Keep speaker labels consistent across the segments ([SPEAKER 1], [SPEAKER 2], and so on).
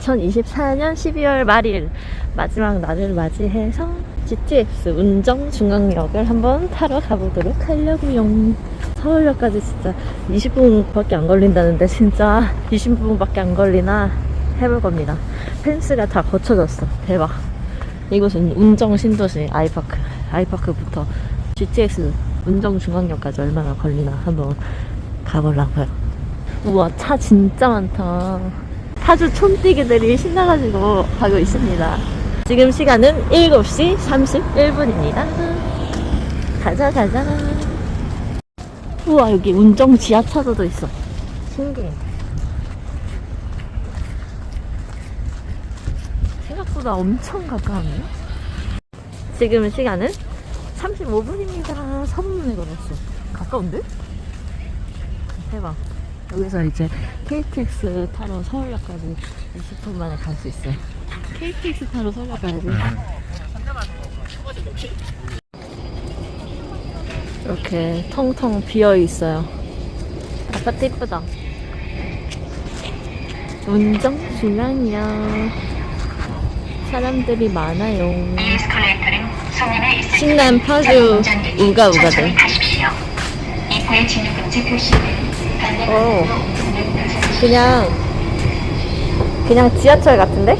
[SPEAKER 1] 2024년 12월 말일 마지막 날을 맞이해서 GTX 운정 중앙역을 한번 타러 가보도록 하려고요. 서울역까지 진짜 20분밖에 안 걸린다는데 진짜 20분밖에 안 걸리나 해볼 겁니다. 펜스가 다 거쳐졌어. 대박. 이곳은 운정 신도시 아이파크. 아이파크부터 GTX 운정 중앙역까지 얼마나 걸리나 한번 가보려고요. 우와 차 진짜 많다. 파주 촌뛰기들이 신나가지고 가고 있습니다. 지금 시간은 7시 31분입니다. 가자 가자. 우와 여기 운정 지하차도도 있어. 신기해. 생각보다 엄청 가까운데요? 지금 시간은 35분입니다. 3분에 걸었어. 가까운데? 대박. 여기서 이제 KTX 타러 서울역까지 20분 만에 갈 수 있어요. KTX 타러 서울역 가야지. 이렇게 텅텅 비어 있어요. 아파트 이쁘다. 운정 중앙이야. 사람들이 많아요.
[SPEAKER 2] 때
[SPEAKER 1] 파주
[SPEAKER 2] 자동 운전되니
[SPEAKER 1] 우가 우가들.
[SPEAKER 2] 천천히 가십시오. 이후에 진입 금지 표시는
[SPEAKER 1] 어.
[SPEAKER 2] 반 대편으로
[SPEAKER 1] 그냥 그냥 지하철 같은데?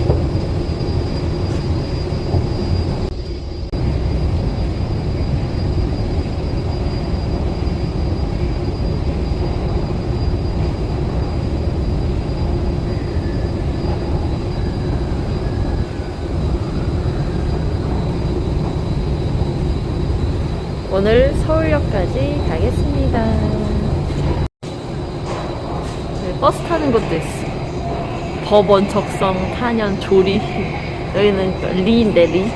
[SPEAKER 1] 오늘 서울역까지 가겠습니다. 버스 타는 곳도 있어. 법원, 적성, 탄현, 조리. 여기는 그 리인데, 리.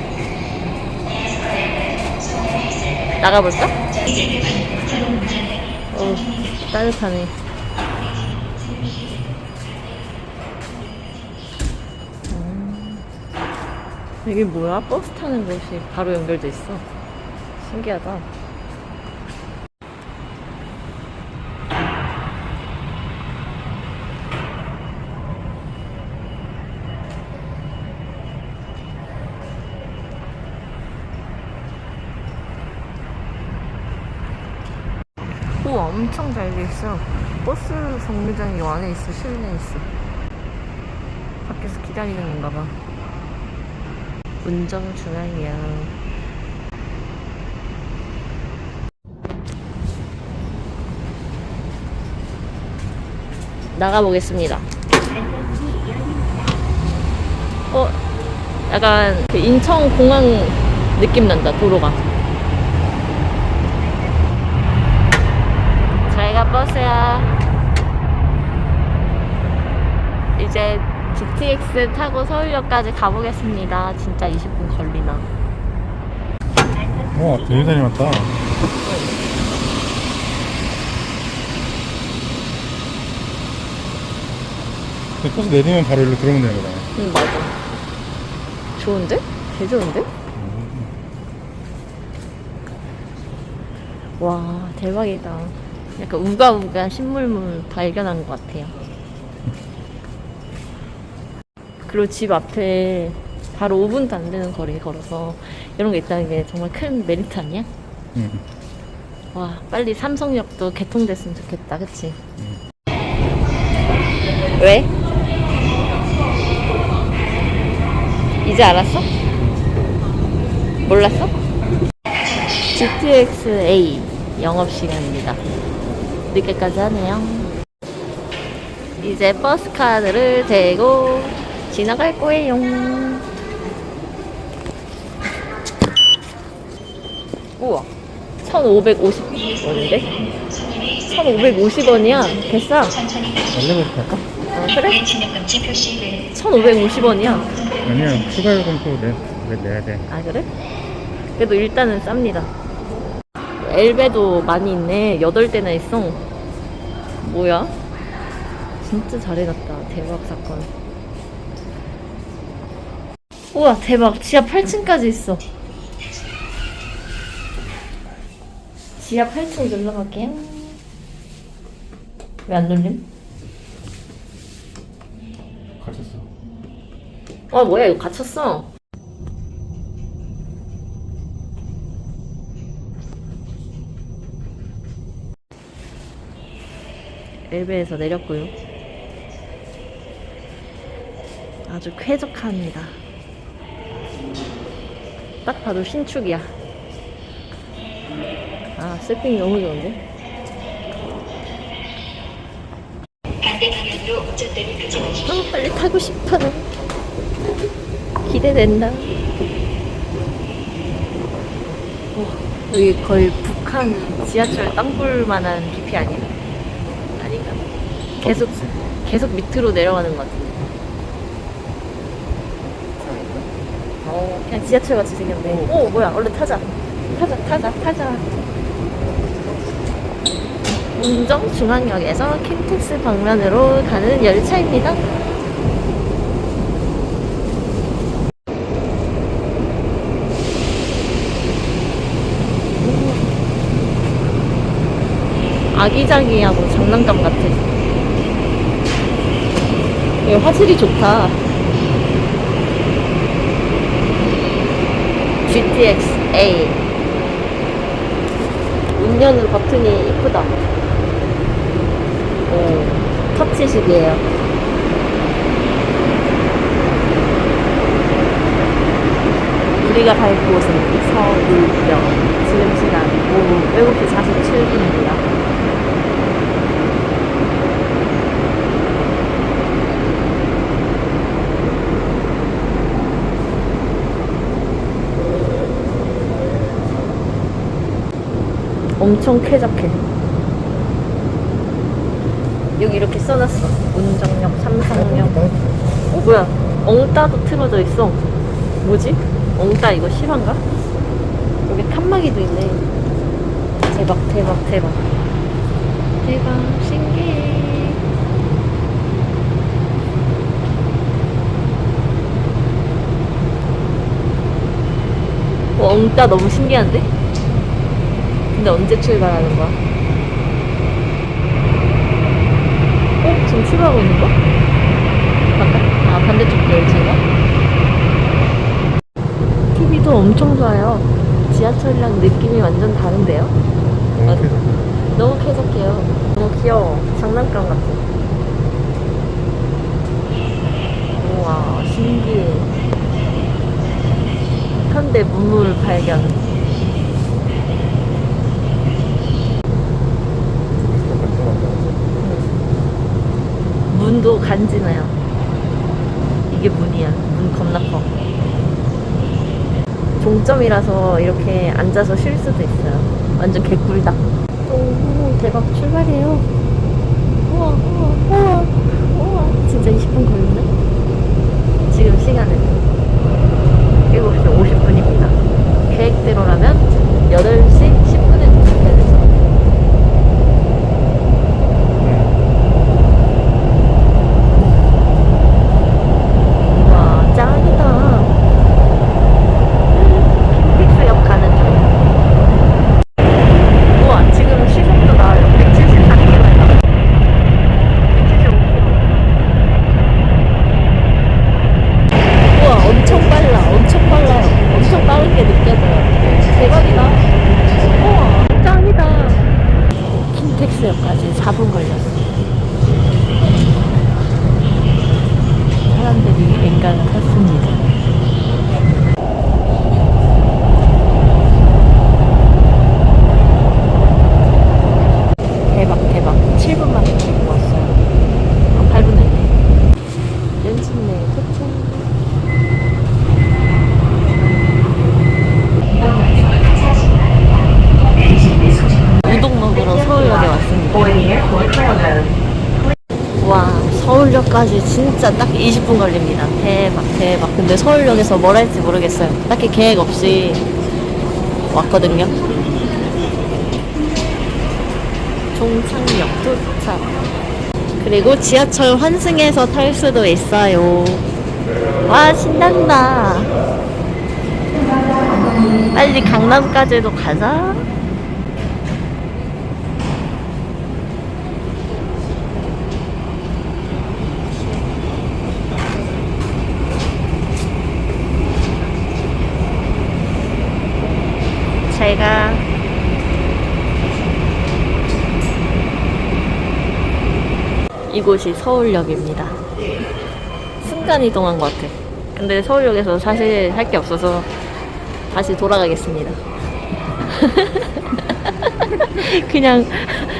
[SPEAKER 1] 나가볼까? 어, 따뜻하네. 음. 이게 뭐야? 버스 타는 곳이 바로 연결돼 있어. 신기하다. 오, 엄청 잘 돼 있어. 버스 정류장이 요 안에 있어, 실내에 있어. 밖에서 기다리는 건가 봐. 운정 중앙이야. 나가보겠습니다. 어, 약간 그 인천 공항 느낌 난다, 도로가. 버스야. 이제 GTX 타고 서울역까지 가보겠습니다. 진짜 20분 걸리나.
[SPEAKER 3] 와, 되게 왔다. 근데 버스 내리면 바로 일로 들어오면 되는 거잖아.
[SPEAKER 1] 응, 맞아. 좋은데? 개 좋은데? 와, 대박이다. 약간 우가우가 신물물 발견한 것 같아요. 그리고 집 앞에 바로 5분도 안 되는 거리에 걸어서 이런 게 있다는 게 정말 큰 메리트 아니야?
[SPEAKER 3] 응.
[SPEAKER 1] 와, 빨리 삼성역도 개통됐으면 좋겠다, 그치? 왜? 이제 알았어? 몰랐어? GTX-A 영업시간입니다. 늦게까지 하네요. 이제 버스 카드를 대고 지나갈 거예요. 우와. 1,550원인데? 1,550원이야. 개싸.
[SPEAKER 3] 알려고 할까?
[SPEAKER 1] 어, 그래?
[SPEAKER 2] 이후에 진입금지 표시는
[SPEAKER 1] 1,550원이야.
[SPEAKER 3] 아니야, 추가 요금 또 내, 내, 내야 돼.
[SPEAKER 1] 아, 그래? 그래도 일단은 쌉니다. 엘베도 많이 있네. 8대나 있어. 뭐야? 진짜 잘 해놨다. 대박 사건. 우와, 대박. 지하 8층까지 있어. 지하 8층 눌러볼게요. 왜안 눌림?
[SPEAKER 3] 갇혔어.
[SPEAKER 1] 어 뭐야 이거 갇혔어 엘베에서 내렸고요 아주 쾌적합니다 딱 봐도 신축이야 아 세팅이 너무 좋은데
[SPEAKER 2] 마십시오.
[SPEAKER 1] 아, 빨리 타고 싶어요. 기대된다. 어, 여기 거의 북한 지하철 땅굴만한 깊이? 아닌가? 계속 계속 밑으로 내려가는 것 같은데. 어, 그냥 지하철 같이 생겼네. 오, 뭐야? 얼른 타자. 타자, 타자, 타자. 운정 중앙역에서 킨텍스 방면으로 가는 열차입니다. 아기자기하고 장난감 같아. 이거 화질이 좋다. GTX A. 문 여는 버튼이 이쁘다. 오, 터치식이에요. 우리가 갈 곳은 서울역. 지금 시간 오후 7시 47분입니다. 엄청 쾌적해. 여기 이렇게 써놨어. 운정역, 삼성역. 어, 뭐야? 엉따도 틀어져 있어. 뭐지? 엉따 이거 실화인가? 여기 칸막이도 있네. 대박, 대박, 대박. 대박, 신기해. 어, 엉따 너무 신기한데? 근데 언제 출발하는 거야? 어? 지금 출발하고 있는 거야? 바깥? 아, 반대쪽 열차인가? TV도 엄청 좋아요. 지하철이랑 느낌이 완전 다른데요?
[SPEAKER 3] 너무
[SPEAKER 1] 맞아.
[SPEAKER 3] 쾌적.
[SPEAKER 1] 너무 쾌적해요. 너무 귀여워. 장난감 같아. 우와, 신기해. 현대 문물 발견. 문도 간지나요. 이게 문이야. 문 겁나 커. 종점이라서 이렇게 앉아서 쉴 수도 있어요. 완전 개꿀다. 오, 대박 출발해요. 우와, 우와, 우와, 우와. 진짜 20분 걸리나? 지금 시간은 7시 50분입니다. 계획대로라면 8시 10분에 도착해야 돼서. 우와, 짱이다. 킨텍스역 가는 중. 우와, 지금 시속도 나와요. 174km. 175km. 우와, 엄청 빨라. 엄청 빨라요. 엄청 빠르게 느껴져요. 대박이다. 우와, 짱이다. 킨텍스역까지 4분 걸렸어. 사람들이 앵간을 탔습니다. 대박 대박 7분만 걸리고 왔어요 어, 8분 했네 연습내 소통 우동 먹으러 서울역에 왔습니다 와 서울역까지 진짜 딱 20분 걸립니다 대박 대박 근데 서울역에서 뭘 할지 모르겠어요 딱히 계획 없이 왔거든요 종착역 도착. 그리고 지하철 환승해서 탈 수도 있어요. 와, 신난다. 빨리 강남까지도 가자. 이곳이 서울역입니다. 순간 이동한 것 같아. 근데 서울역에서 사실 할 게 없어서 다시 돌아가겠습니다. 그냥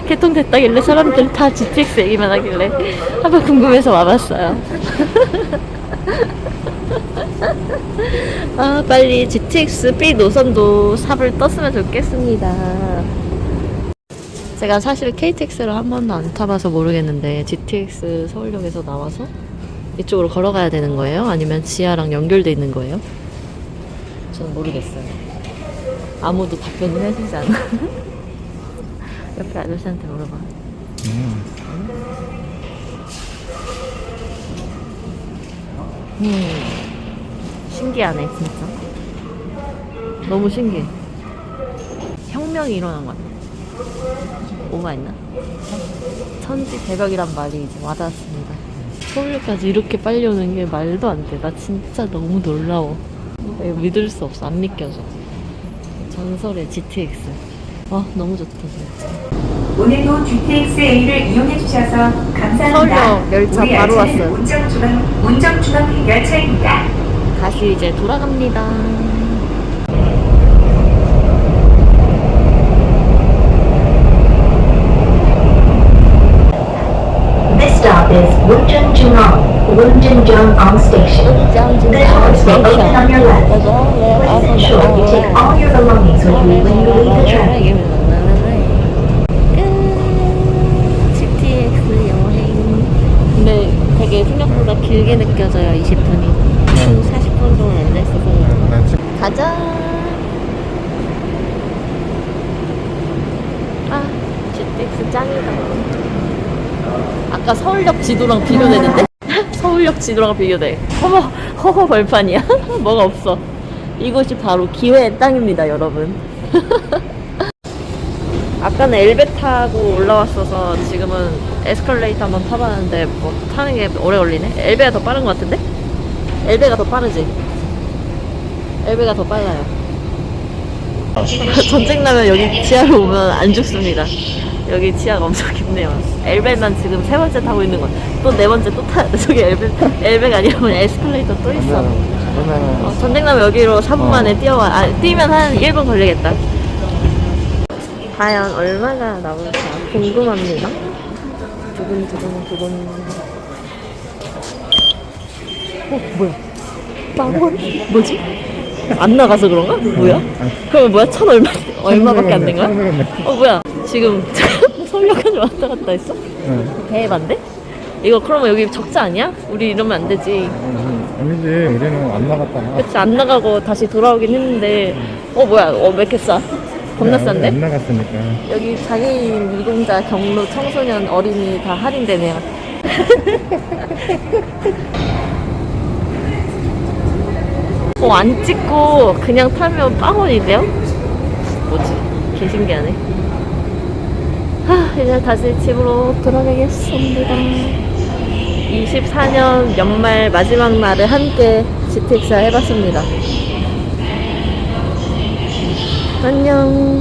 [SPEAKER 1] 개통됐다길래 사람들 다 GTX 얘기만 하길래 한번 궁금해서 와봤어요. 아 빨리 GTX B 노선도 삽을 떴으면 좋겠습니다. 제가 사실 KTX를 한 번도 안 타봐서 모르겠는데 GTX 서울역에서 나와서 이쪽으로 걸어가야 되는 거예요? 아니면 지하랑 연결돼 있는 거예요? 저는 모르겠어요. 아무도 답변을 해주지 않아. 옆에 아저씨한테 물어봐.
[SPEAKER 3] 음.
[SPEAKER 1] 음, 신기하네, 진짜. 너무 신기해. 혁명이 일어난 것 같아. 뭐가 있나? 천지 대박이란 말이 이제 와닿았습니다. 서울역까지 이렇게 빨리 오는 게 말도 안 돼. 나 진짜 너무 놀라워. 이거 믿을 수 없어. 안 믿겨져. 전설의 GTX. 아, 너무 좋다, 진짜.
[SPEAKER 4] 오늘도 GTX-A를 이용해 주셔서 감사합니다.
[SPEAKER 1] 서울역 열차
[SPEAKER 4] 우리
[SPEAKER 1] 바로
[SPEAKER 4] 열차는
[SPEAKER 1] 왔어요.
[SPEAKER 4] 운정 중앙 운정 중앙 열차입니다.
[SPEAKER 1] 다시 이제 돌아갑니다.
[SPEAKER 5] Wunjung on Station. The doors will open on your left. Please ensure you take all your belongings with you when you leave the train.
[SPEAKER 1] GTX 여행. 근데 되게 생각보다 길게 느껴져요, 20분이. 한 40분 동안 앉아있어서 가자. 아, GTX 짱이다. 아까 서울역 지도랑 비교되는데? 서울역 지도랑 비교돼. 허허, 허허 벌판이야. 뭐가 없어. 이곳이 바로 기회의 땅입니다, 여러분. 아까는 엘베 타고 올라왔어서 지금은 에스컬레이터 한번 타봤는데 뭐 타는 게 오래 걸리네. 엘베가 더 빠른 것 같은데? 엘베가 더 빠르지? 엘베가 더 빨라요. 전쟁 나면 여기 지하로 오면 안 죽습니다. 여기 지하가 엄청 깊네요. 엘베만 지금 세 번째 타고 있는 거. 또네 번째 또 돼. 저기 엘베, 엘베가 아니라 그냥 에스컬레이터 또 있어.
[SPEAKER 3] 그러면
[SPEAKER 1] 어, 전쟁 나면 여기로 4분
[SPEAKER 3] 어.
[SPEAKER 1] 만에 뛰어와. 아, 뛰면 한 1분 걸리겠다. 과연 얼마나 남을까 궁금합니다. 두근 두근 두근. 어, 뭐야? 빵원? 뭐지? 안 나가서 그런가? 뭐야? 그러면 뭐야? 천 얼마, 얼마밖에 안 된 거야? 어, 뭐야? 지금 서울역까지 왔다 갔다 했어?
[SPEAKER 3] 응.
[SPEAKER 1] 대박인데? 이거 그러면 여기 적자 아니야? 우리 이러면 안 되지.
[SPEAKER 3] 아니지 우리는 안 나갔잖아
[SPEAKER 1] 그치 안 나가고 다시 돌아오긴 했는데 어 뭐야 어 왜 이렇게 싸? 겁나
[SPEAKER 3] 안
[SPEAKER 1] 싼데?
[SPEAKER 3] 나갔으니까
[SPEAKER 1] 여기 장애인 유공자 경로 청소년 어린이 다 할인되네요 어 안 찍고 그냥 타면 빵원인데요? 뭐지? 개 신기하네 하 이제 다시 집으로 돌아가겠습니다 24년 연말 마지막 날을 함께 GTX 해봤습니다. 안녕.